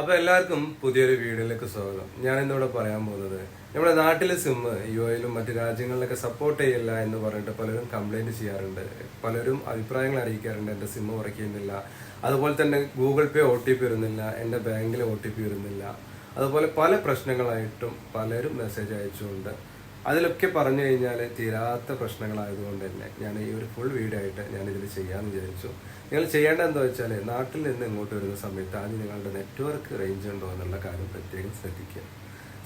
അപ്പൊ എല്ലാവർക്കും പുതിയൊരു വീഡിയോയിലേക്ക് സ്വാഗതം. ഞാൻ ഇന്നിവിടെ പറയാൻ പോകുന്നത് നമ്മുടെ നാട്ടിലെ സിം യു എയിലും മറ്റു രാജ്യങ്ങളിലൊക്കെ സപ്പോർട്ട് ചെയ്യില്ല എന്ന് പറഞ്ഞിട്ട് പലരും കംപ്ലൈന്റ് ചെയ്യാറുണ്ട്. പലരും അഭിപ്രായങ്ങൾ അറിയിക്കാറുണ്ട് എന്റെ സിം വർക്ക് ചെയ്യുന്നില്ല. അതുപോലെ തന്നെ Google pay O T P വരുന്നില്ല എന്റെ ബാങ്കിൽ ഒ ടി പി വരുന്നില്ല. അതുപോലെ പല പ്രശ്നങ്ങളായിട്ടും പലരും മെസ്സേജ് അയച്ചുകൊണ്ട് അതിലൊക്കെ പറഞ്ഞു കഴിഞ്ഞാൽ തീരാത്ത പ്രശ്നങ്ങളായതുകൊണ്ട് തന്നെ ഞാൻ ഈ ഒരു ഫുൾ വീഡിയോ ആയിട്ട് ഞാൻ ഇതിൽ ചെയ്യാമെന്ന് വിചാരിച്ചു. നിങ്ങൾ ചെയ്യേണ്ടത് എന്താ വെച്ചാൽ നാട്ടിൽ നിന്ന് ഇങ്ങോട്ട് വരുന്ന സമയത്ത് ആദ്യം നിങ്ങളുടെ നെറ്റ്വർക്ക് റേഞ്ച് ഉണ്ടോ എന്നുള്ള കാര്യം പ്രത്യേകം ശ്രദ്ധിക്കുക.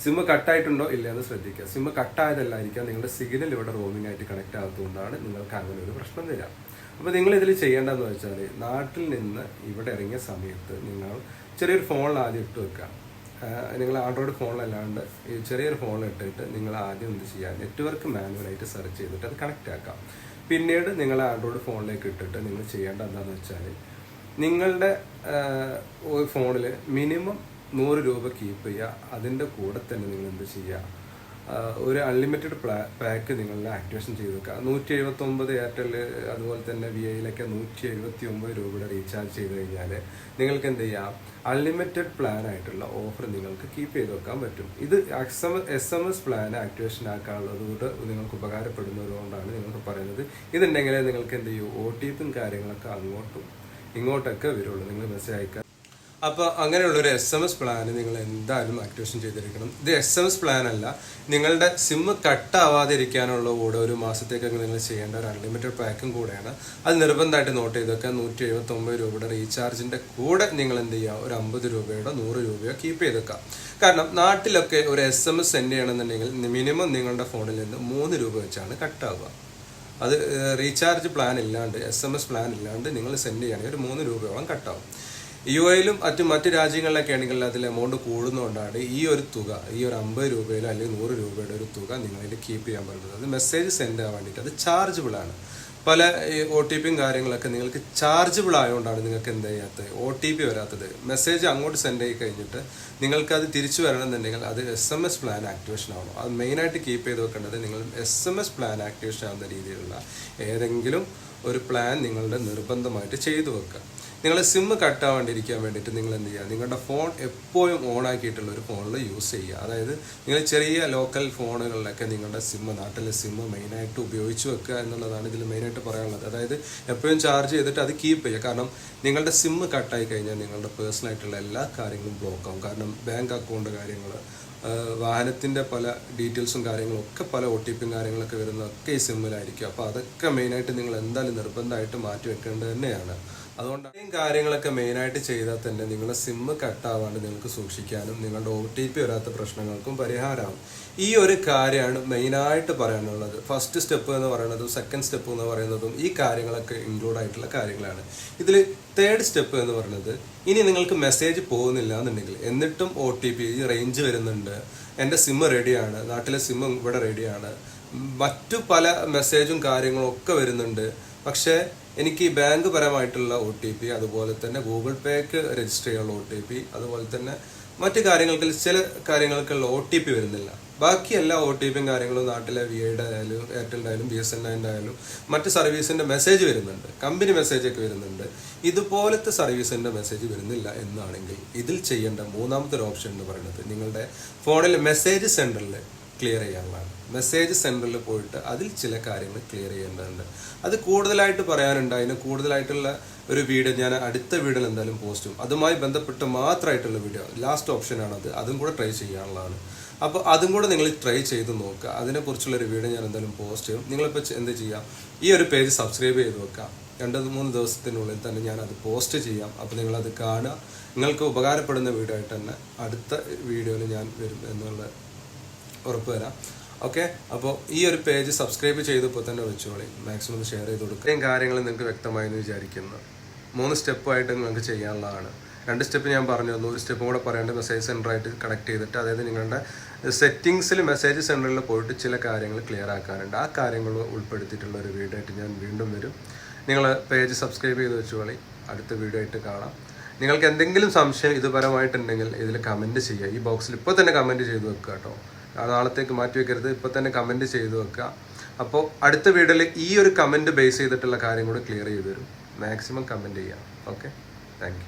സിമ്മ് കട്ടായിട്ടുണ്ടോ ഇല്ല എന്ന് ശ്രദ്ധിക്കുക. സിമ്മ് കട്ടായതല്ലായിരിക്കാം നിങ്ങളുടെ സിഗ്നൽ ഇവിടെ റോമിംഗ് ആയിട്ട് കണക്ട് ആകാത്തതുകൊണ്ടാണ് നിങ്ങൾക്ക് അങ്ങനെ ഒരു പ്രശ്നം വരിക. അപ്പോൾ നിങ്ങൾ ഇതിൽ ചെയ്യേണ്ടതെന്ന് വെച്ചാൽ നാട്ടിൽ നിന്ന് ഇവിടെ ഇറങ്ങിയ സമയത്ത് നിങ്ങൾ ചെറിയൊരു ഫോണിൽ ആദ്യം ഇട്ട് വെക്കുക. നിങ്ങൾ ആൻഡ്രോയിഡ് ഫോണിലല്ലാണ്ട് ഈ ചെറിയൊരു ഫോൺ ഇട്ടിട്ട് നിങ്ങൾ ആദ്യം എന്ത് ചെയ്യുക നെറ്റ്വർക്ക് മാനുവലായിട്ട് സെർച്ച് ചെയ്തിട്ട് അത് കണക്റ്റ് ആക്കാം. പിന്നീട് നിങ്ങൾ ആൻഡ്രോയിഡ് ഫോണിലേക്ക് ഇട്ടിട്ട് നിങ്ങൾ ചെയ്യേണ്ട എന്താണെന്ന് വെച്ചാൽ നിങ്ങളുടെ ഫോണിൽ മിനിമം നൂറ് രൂപ കീപ്പ് ചെയ്യുക അതിന്റെ കൂടെ തന്നെ നിങ്ങൾ എന്ത് ചെയ്യുക ഒരു അൺലിമിറ്റഡ് പാക്ക് നിങ്ങളുടെ ആക്ടിവേഷൻ ചെയ്ത് വെക്കുക. നൂറ്റി എഴുപത്തി ഒമ്പത് എയർടെൽ അതുപോലെ തന്നെ വി ഐയിലൊക്കെ നൂറ്റി എഴുപത്തി ഒമ്പത് രൂപയുടെ റീചാർജ് ചെയ്ത് കഴിഞ്ഞാൽ നിങ്ങൾക്ക് എന്ത് ചെയ്യാം? അൺലിമിറ്റഡ് പ്ലാൻ ആയിട്ടുള്ള ഓഫർ നിങ്ങൾക്ക് കീപ്പ് ചെയ്ത് വെക്കാൻ പറ്റും. ഇത് X S M S plan activation ആക്കാനുള്ളതുകൊണ്ട് നിങ്ങൾക്ക് ഉപകാരപ്പെടുന്നതുകൊണ്ടാണ് നിങ്ങൾക്ക് പറയുന്നത്. ഇതുണ്ടെങ്കിൽ നിങ്ങൾക്ക് എന്ത് ചെയ്യും? ഒ ടി പിയും കാര്യങ്ങളൊക്കെ അങ്ങോട്ടും ഇങ്ങോട്ടൊക്കെ വരുള്ളൂ. നിങ്ങൾ മെസ്സേജ് അയക്കാൻ അപ്പോൾ അങ്ങനെയുള്ള ഒരു എസ് എം എസ് പ്ലാൻ നിങ്ങൾ എന്തായാലും ആക്ടിവേഷൻ ചെയ്തിരിക്കണം. ഇത് എസ് എം എസ് പ്ലാൻ അല്ല. നിങ്ങളുടെ കട്ടാവാതെ കട്ടാവാതിരിക്കാനുള്ള കൂടെ ഒരു മാസത്തേക്കൊക്കെ നിങ്ങൾ ചെയ്യേണ്ട ഒരു അൺലിമിറ്റഡ് പാക്കും കൂടെയാണ്. അത് നിർബന്ധമായിട്ട് നോട്ട് ചെയ്തൊക്കെ നൂറ്റി എഴുപത്തി ഒമ്പത് രൂപയുടെ റീചാർജിന്റെ കൂടെ നിങ്ങൾ എന്ത് ചെയ്യുക? ഒരു അമ്പത് രൂപയുടെ നൂറ് രൂപയോ കീപ്പ് ചെയ്തേക്കാം കാരണം നാട്ടിലൊക്കെ ഒരു എസ് എം എസ് സെൻഡ് ചെയ്യണമെന്നുണ്ടെങ്കിൽ മിനിമം നിങ്ങളുടെ ഫോണിൽ നിന്ന് മൂന്ന് രൂപ വെച്ചാണ് കട്ടാവുക. അത് റീചാർജ് പ്ലാൻ ഇല്ലാണ്ട് എസ് എം എസ് പ്ലാൻ ഇല്ലാണ്ട് നിങ്ങൾ സെൻഡ് ചെയ്യുകയാണെങ്കിൽ ഒരു മൂന്ന് രൂപയോളം കട്ടാവും. യു എയിലും മറ്റു മറ്റു രാജ്യങ്ങളിലൊക്കെ ആണെങ്കിൽ അതിൽ എമൗണ്ട് കൂടുന്നതുകൊണ്ടാണ് ഈ ഒരു തുക ഈ ഒരു അമ്പത് രൂപയിലോ അല്ലെങ്കിൽ നൂറ് രൂപയുടെ ഒരു തുക നിങ്ങളിൽ കീപ്പ് ചെയ്യാൻ പറ്റുന്നത്. അത് മെസ്സേജ് സെൻഡ് ചെയ്യാൻ വേണ്ടിയിട്ട്. അത് ചാർജബിൾ ആണ്. പല ഒ ടി പിയും കാര്യങ്ങളൊക്കെ നിങ്ങൾക്ക് ചാർജബിൾ ആയതുകൊണ്ടാണ് നിങ്ങൾക്ക് എന്ത് ചെയ്യാത്തത്? ഒ ടി പി വരാത്തത്. മെസ്സേജ് അങ്ങോട്ട് സെൻഡ് ചെയ്ത് കഴിഞ്ഞിട്ട് നിങ്ങൾക്ക് അത് തിരിച്ചു വരണമെന്നുണ്ടെങ്കിൽ അത് S M S plan activation ആവണം. അത് മെയിനായിട്ട് കീപ്പ് ചെയ്ത് വെക്കേണ്ടത് നിങ്ങൾ S M S plan activation ആവുന്ന രീതിയിലുള്ള ഏതെങ്കിലും ഒരു പ്ലാൻ നിങ്ങളുടെ നിർബന്ധമായിട്ട് ചെയ്തു വെക്കുക. നിങ്ങളെ കട്ട് കട്ടാവാണ്ടിരിക്കാൻ വേണ്ടിയിട്ട് നിങ്ങൾ എന്ത് ചെയ്യുക? നിങ്ങളുടെ ഫോൺ എപ്പോഴും ഓൺ ആക്കിയിട്ടുള്ള ഒരു ഫോണിൽ യൂസ് ചെയ്യുക. അതായത് നിങ്ങൾ ചെറിയ ലോക്കൽ ഫോണുകളിലൊക്കെ നിങ്ങളുടെ സിം നാട്ടിലെ സിം മെയിനായിട്ട് ഉപയോഗിച്ച് വെക്കുക എന്നുള്ളതാണ് ഇതിൽ മെയിനായിട്ട് പറയാനുള്ളത്. അതായത് എപ്പോഴും ചാർജ് ചെയ്തിട്ട് അത് കീപ്പ് ചെയ്യുക. കാരണം നിങ്ങളുടെ സിം കട്ടായി കഴിഞ്ഞാൽ നിങ്ങളുടെ പേഴ്സണൽ ആയിട്ടുള്ള എല്ലാ കാര്യങ്ങളും ബ്ലോക്ക് ആവും. കാരണം ബാങ്ക് അക്കൗണ്ട് കാര്യങ്ങൾ വാഹനത്തിന്റെ പല ഡീറ്റെയിൽസും കാര്യങ്ങളും ഒക്കെ പല ഒ ടി പിയും കാര്യങ്ങളൊക്കെ വരുന്നതൊക്കെ ഈ സിമ്മിലായിരിക്കും അപ്പോൾ അതൊക്കെ മെയിനായിട്ട് നിങ്ങൾ എന്തായാലും നിർബന്ധമായിട്ട് മാറ്റി വെക്കേണ്ടത് തന്നെയാണ്. അതുകൊണ്ട് ഈ കാര്യങ്ങളൊക്കെ മെയിനായിട്ട് ചെയ്താൽ തന്നെ നിങ്ങളുടെ സിമ്മ് കട്ടാവാണ്ട് നിങ്ങൾക്ക് സൂക്ഷിക്കാനും നിങ്ങളുടെ ഒ ടി പി വരാത്ത പ്രശ്നങ്ങൾക്കും പരിഹാരമാവും. ഈ ഒരു കാര്യമാണ് മെയിനായിട്ട് പറയാനുള്ളത്. ഫസ്റ്റ് സ്റ്റെപ്പ് എന്ന് പറയുന്നതും സെക്കൻഡ് സ്റ്റെപ്പ് എന്ന് പറയുന്നതും ഈ കാര്യങ്ങളൊക്കെ ഇൻക്ലൂഡ് ആയിട്ടുള്ള കാര്യങ്ങളാണ്. ഇതിൽ തേർഡ് സ്റ്റെപ്പ് എന്ന് പറയുന്നത് ഇനി നിങ്ങൾക്ക് മെസ്സേജ് പോകുന്നില്ല എന്നുണ്ടെങ്കിൽ എന്നിട്ടും ഒ ടി പി റേഞ്ച് വരുന്നുണ്ട്. എന്റെ സിമ്മ് റെഡിയാണ് നാട്ടിലെ സിമ്മ് ഇവിടെ റെഡിയാണ് മറ്റു പല മെസ്സേജും കാര്യങ്ങളും ഒക്കെ വരുന്നുണ്ട്. പക്ഷേ എനിക്ക് ബാങ്ക് പരമായിട്ടുള്ള ഒ ടി പി അതുപോലെ തന്നെ ഗൂഗിൾ പേക്ക് രജിസ്റ്റർ ചെയ്യാനുള്ള ഒ ടി പി അതുപോലെ തന്നെ മറ്റു കാര്യങ്ങൾക്ക് ചില കാര്യങ്ങൾക്കുള്ള ഒ ടി പി വരുന്നില്ല. ബാക്കി എല്ലാ ഒ ടി പിയും കാര്യങ്ങളും നാട്ടിലെ വി ഐയുടെ ആയാലും എയർടെലിന്റെ ആയാലും ബി എസ് എൻ ആയാലും മറ്റ് സർവീസിന്റെ മെസ്സേജ് വരുന്നുണ്ട്. കമ്പനി മെസ്സേജ് ഒക്കെ വരുന്നുണ്ട്. ഇതുപോലത്തെ സർവീസിന്റെ മെസ്സേജ് വരുന്നില്ല എന്നാണെങ്കിൽ ഇതിൽ ചെയ്യേണ്ട മൂന്നാമത്തെ ഒരു ഓപ്ഷൻ എന്ന് പറയുന്നത് നിങ്ങളുടെ ഫോണിൽ മെസ്സേജ് സെന്ററിൽ ക്ലിയർ ചെയ്യാനുള്ളതാണ് മെസ്സേജ് സെന്ററിൽ പോയിട്ട് അതിൽ ചില കാര്യങ്ങൾ ക്ലിയർ ചെയ്യേണ്ടതുണ്ട്. അത് കൂടുതലായിട്ട് പറയാനുണ്ട്. അതിന് കൂടുതലായിട്ടുള്ള ഒരു വീഡിയോ ഞാൻ അടുത്ത വീഡിയോയിൽ എന്തായാലും പോസ്റ്റ് ചെയ്യും. അതുമായി ബന്ധപ്പെട്ട് മാത്രമായിട്ടുള്ള വീഡിയോ. ലാസ്റ്റ് ഓപ്ഷനാണ് അത്. അതും കൂടെ ട്രൈ ചെയ്യാനുള്ളതാണ്. അപ്പോൾ അതും കൂടെ നിങ്ങൾ ട്രൈ ചെയ്ത് നോക്കുക. അതിനെക്കുറിച്ചുള്ള ഒരു വീഡിയോ ഞാൻ എന്തായാലും പോസ്റ്റ് ചെയ്യും. നിങ്ങളിപ്പോൾ എന്ത് ചെയ്യാം? ഈ ഒരു പേജ് സബ്സ്ക്രൈബ് ചെയ്ത് വെക്കുക. രണ്ട് മൂന്ന് ദിവസത്തിനുള്ളിൽ തന്നെ ഞാൻ അത് പോസ്റ്റ് ചെയ്യാം. അപ്പോൾ നിങ്ങളത് കാണുക. നിങ്ങൾക്ക് ഉപകാരപ്പെടുന്ന വീഡിയോ ആയിട്ട് തന്നെ അടുത്ത വീഡിയോയിൽ ഞാൻ വരും എന്നുള്ള ഉറപ്പ് തരാം. ഓക്കെ അപ്പോൾ ഈ ഒരു പേജ് സബ്സ്ക്രൈബ് ചെയ്തപ്പോൾ തന്നെ വെച്ചോളി. മാക്സിമം ഷെയർ ചെയ്ത് കൊടുക്കുക ഇത്രയും കാര്യങ്ങൾ നിങ്ങൾക്ക് വ്യക്തമായി എന്ന് വിചാരിക്കുന്നു. മൂന്ന് സ്റ്റെപ്പായിട്ട് നിങ്ങൾക്ക് ചെയ്യാനുള്ളതാണ്. രണ്ട് സ്റ്റെപ്പ് ഞാൻ പറഞ്ഞു തന്നു. ഒരു സ്റ്റെപ്പ് കൂടെ പറയേണ്ട മെസ്സേജ് സെന്ററായിട്ട് കണക്ട് ചെയ്തിട്ട് അതായത് നിങ്ങളുടെ സെറ്റിങ്സിൽ മെസ്സേജ് സെന്ററിൽ പോയിട്ട് ചില കാര്യങ്ങൾ ക്ലിയർ ആക്കാനുണ്ട്. ആ കാര്യങ്ങൾ ഉൾപ്പെടുത്തിയിട്ടുള്ള ഒരു വീഡിയോ ആയിട്ട് ഞാൻ വീണ്ടും വരും. നിങ്ങൾ പേജ് സബ്സ്ക്രൈബ് ചെയ്ത് വെച്ചോളി. അടുത്ത വീഡിയോ ആയിട്ട് കാണാം. നിങ്ങൾക്ക് എന്തെങ്കിലും സംശയം ഇതുപരമായിട്ടുണ്ടെങ്കിൽ ഇതിൽ കമന്റ് ചെയ്യുക. ഈ ബോക്സിൽ ഇപ്പോൾ തന്നെ കമന്റ് ചെയ്ത് വെക്കുക കേട്ടോ. നാളത്തേക്ക് മാറ്റി വെക്കരുത്. ഇപ്പോൾ തന്നെ കമന്റ് ചെയ്തു വെക്കുക അപ്പോൾ അടുത്ത വീഡിയോയിൽ ഈ ഒരു കമന്റ് ബേസ് ചെയ്തിട്ടുള്ള കാര്യം കൂടെ ക്ലിയർ ചെയ്തു തരും. മാക്സിമം കമന്റ് ചെയ്യാം. Okay thank